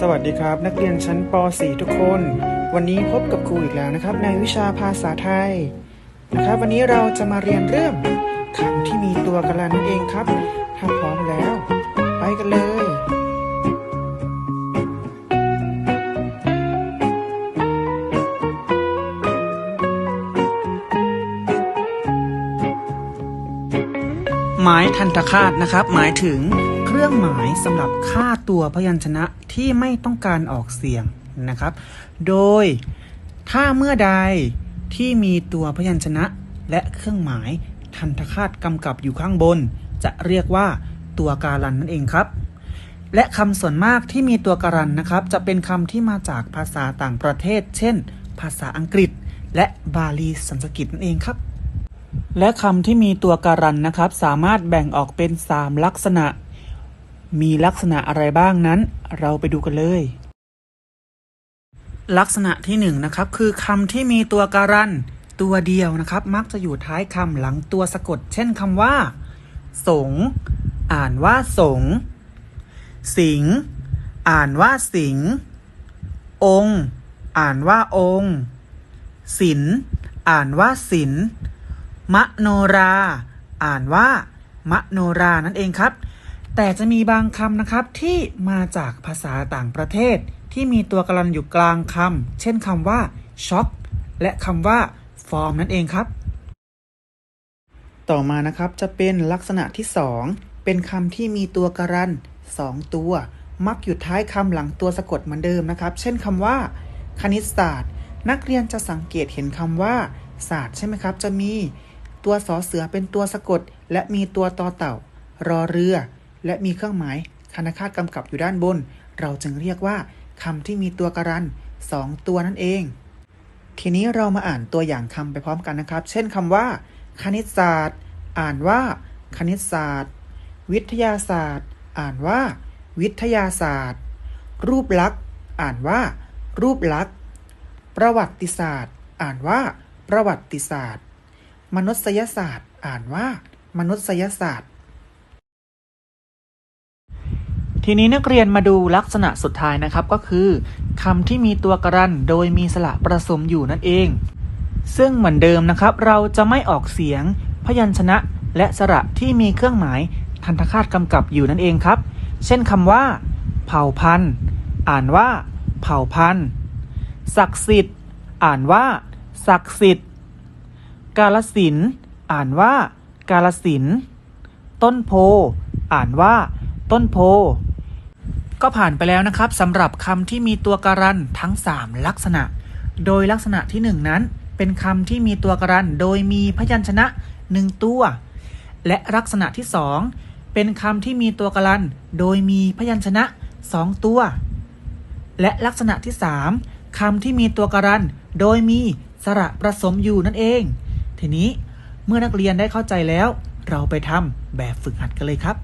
สวัสดีครับ นักเรียนชั้นป .4 ทุกคน วันนี้พบกับครูอีกแล้วนะครับ ในวิชาภาษาไทยนะครับวันนี้เราจะมาเรียนเรื่องคำที่มีตัวกรันนั่นเองครับถ้าพร้อมแล้ว ไปกันเลยหมายทันตคาตนะครับ หมายถึง เครื่องหมายสำหรับค่าตัวพยัญชนะที่ไม่ต้องการออกเสียงนะครับ โดยถ้าเมื่อใดที่มีตัวพยัญชนะและเครื่องหมายทันตคาตกำกับอยู่ข้างบน จะเรียกว่าตัวการันนั่นเองครับ และคำส่วนมากที่มีตัวการันนะครับ จะเป็นคำที่มาจากภาษาต่างประเทศ เช่น ภาษาอังกฤษ และบาลีสันสกฤตนั่นเองครับ และคำที่มีตัวการันนะครับ สามารถแบ่งออกเป็น 3 ลักษณะ มีลักษณะอะไรบ้างนั้น เราไปดูกันเลย ลักษณะที่1นงนะครับคือคำที่มีตัวการันตัวเดียวนะครับ มักจะอยู่ท้ายคำหลังตัวสะกด เช่นคำว่า สง อ่านว่าสง สิง อ่านว่าสิง องอ่านว่าองศิลอ่านว่าศิลมโนรา อ่านว่ามโนรานั่นเองครับ แต่จะมีบางคำนะครับที่มาจากภาษาต่างประเทศ ที่มีตัวกลันอยู่กลางคำเช่นคำว่าช็อกและคำว่าฟอร์มนั่นเองครับ ต่อมานะครับจะเป็นลักษณะที่ 2 เป็นคำที่มีตัวการัน 2 ตัว มักอยู่ท้ายคำหลังตัวสะกดเหมือนเดิมนะครับ เช่นคำว่า คณิตศาสตร์ นักเรียนจะสังเกตเห็นคำว่า ศาสตร์ใช่ไหมครับ จะมีตัวสอเสือเป็นตัวสะกด และมีตัวต่อเต่า รอเรือ และมีเครื่องหมายคณคาตกำกับอยู่ด้านบน เราจึงเรียกว่าคำที่มีตัวการัน2ตัวนั่นเอง ทีนี้เรามาอ่านตัวอย่างคำไปพร้อมกันนะครับ เช่นคำว่า คณิตศาสตร์ อ่านว่า คณิตศาสตร์ วิทยาศาสตร์ อ่านว่า วิทยาศาสตร์ รูปลักษณ์ อ่านว่า รูปลักษณ์ ประวัติศาสตร์ อ่านว่า ประวัติศาสตร์ มนุษยศาสตร์ อ่านว่า มนุษยศาสตร์ ทีนี้นักเรียนมาดูลักษณะสุดท้ายนะครับก็คือคำที่มีตัวกรันโดยมีสระประสมอยู่นั่นเอง ซึ่งเหมือนเดิมนะครับ เราจะไม่ออกเสียง พยัญชนะ และสระที่มีเครื่องหมายทันตคาตกำกับอยู่นั่นเองครับ เช่นคำว่า เผ่าพันธุ์ อ่านว่า เผ่าพันธุ์ศักดิ์สิทธิ์ อ่านว่า ศักดิ์สิทธิ์ กาลสินธุ์อ่านว่า กาลสินธุ์ต้นโพ อ่านว่า ต้นโพ ก็ผ่านไปแล้วนะครับสำหรับคำที่มีตัวการันทั้ง 3 ลักษณะ โดยลักษณะที่ 1 นั้น เป็นคำที่มีตัวการันโดยมีพยัญชนะ 1 ตัว และลักษณะที่ 2 เป็นคำที่มีตัวการันโดยมีพยัญชนะ 2 ตัว และลักษณะที่ 3คำที่มีตัวการันโดยมีสระผสมอยู่นั่นเอง ทีนี้เมื่อนักเรียนได้เข้าใจแล้ว เราไปทำแบบฝึกหัดกันเลยครับ